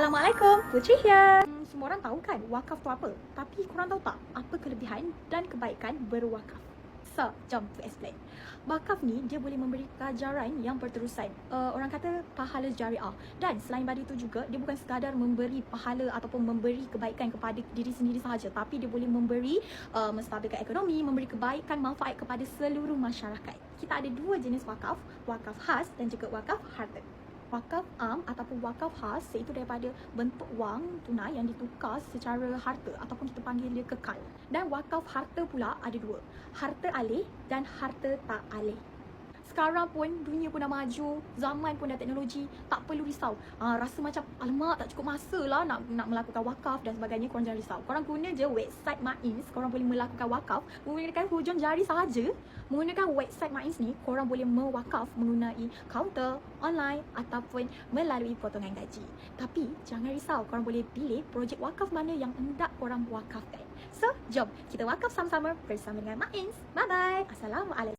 Assalamualaikum, Putri here. Semua orang tahu kan wakaf tu apa? Tapi korang tahu tak apa kelebihan dan kebaikan berwakaf? So, jom to explain. Wakaf ni dia boleh memberi pelajaran yang berterusan. Uh, orang kata pahala jariah. Dan selain pada itu juga dia bukan sekadar memberi pahala ataupun memberi kebaikan kepada diri sendiri sahaja, tapi dia boleh memberi uh, menstabilkan ekonomi, memberi kebaikan manfaat kepada seluruh masyarakat. Kita ada dua jenis wakaf, wakaf khas dan juga wakaf harta wakaf am ataupun wakaf khas iaitu daripada bentuk wang tunai yang ditukar secara harta ataupun kita panggil dia kekal. Dan wakaf harta pula ada dua. Harta alih dan harta tak alih. Sekarang pun dunia pun dah maju, zaman pun dah teknologi, tak perlu risau. Ha, rasa macam alamak tak cukup masa lah nak nak melakukan wakaf dan sebagainya, korang jangan risau. Korang guna je website MAINS, korang boleh melakukan wakaf menggunakan hujung jari sahaja. Menggunakan website MAINS ni, korang boleh mewakaf mengenai kaunter, online ataupun melalui potongan gaji. Tapi jangan risau, korang boleh pilih projek wakaf mana yang hendak korang wakafkan. So, jom kita wakaf sama-sama bersama dengan MAINS. Bye-bye. Assalamualaikum.